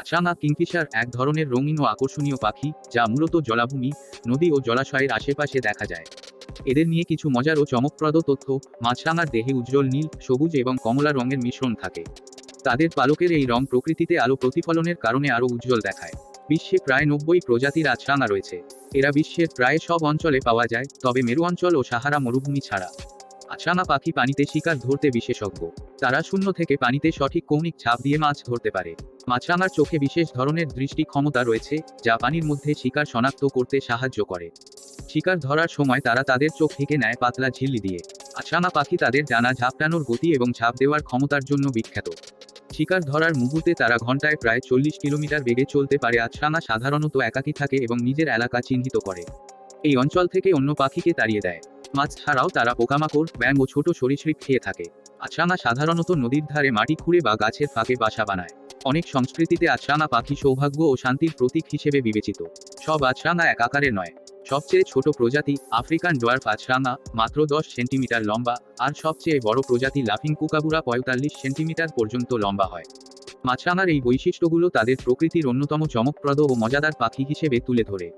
আছানা Kingfisher এক ধরনের রঙিন ও আকর্ষণীয় পাখি, যা মূলত জলাভূমি, নদী ও জলাশয়ের আশেপাশে দেখা যায়। এদের নিয়ে কিছু মজার ও চমকপ্রদ তথ্য, মাছরাঙার দেহে উজ্জ্বল নীল, সবুজ এবং কমলা রঙের মিশ্রণ থাকে। তাদের পালকের এই রং প্রকৃতিতে আলো প্রতিফলনের কারণে আরও উজ্জ্বল দেখায়। বিশ্বে প্রায় নব্বই প্রজাতির আছরাঙা রয়েছে। এরা বিশ্বের প্রায় সব অঞ্চলে পাওয়া যায়, তবে মেরু অঞ্চল ও সাহারা মরুভূমি ছাড়া। আছরাঙা পাখি পানিতে শিকার ধরতে বিশেষজ্ঞ। তারা শূন্য থেকে পানিতে সঠিক কৌণিক ছাপ দিয়ে মাছ ধরতে পারে। মাছরাঙার চোখে বিশেষ ধরনের দৃষ্টি ক্ষমতা রয়েছে, যা পানির মধ্যে শিকার শনাক্ত করতে সাহায্য করে। শিকার ধরার সময় তারা তাদের চোখ থেকে নেয় পাতলা ঝিল্লি দিয়ে। আছরাঙা পাখি তাদের ডানা ঝাপটানোর গতি এবং ঝাঁপ দেওয়ার ক্ষমতার জন্য বিখ্যাত। শিকার ধরার মুহূর্তে তারা ঘন্টায় প্রায় চল্লিশ কিলোমিটার বেগে চলতে পারে, আছরাঙা সাধারণত একাকী থাকে এবং নিজের এলাকা চিহ্নিত করে। এই অঞ্চল থেকে অন্য পাখিকে তাড়িয়ে দেয়। মাছ ছাড়াও তারা পোকামাকড়, ব্যাঙ ও ছোট সরীসৃপ খেয়ে থাকে। আছরাঙা সাধারণত নদীর ধারে মাটি খুঁড়ে বা গাছের ফাঁকে বাসা বানায়। অনেক সংস্কৃতিতে আছরাঙা পাখি সৌভাগ্য ও শান্তির প্রতীক হিসেবে বিবেচিত। সব আছরাঙা এক আকারের নয়। সবচেয়ে ছোট প্রজাতি আফ্রিকান ডোয়ার্ফ আছরাঙা মাত্র দশ সেন্টিমিটার লম্বা, আর সবচেয়ে বড় প্রজাতি লাফিং কুকাবুরা পঁয়তাল্লিশ সেন্টিমিটার পর্যন্ত লম্বা হয়। মাছরাঙার এই বৈশিষ্ট্যগুলো তাদের প্রকৃতির অন্যতম চমকপ্রদ ও মজাদার পাখি হিসেবে তুলে ধরে।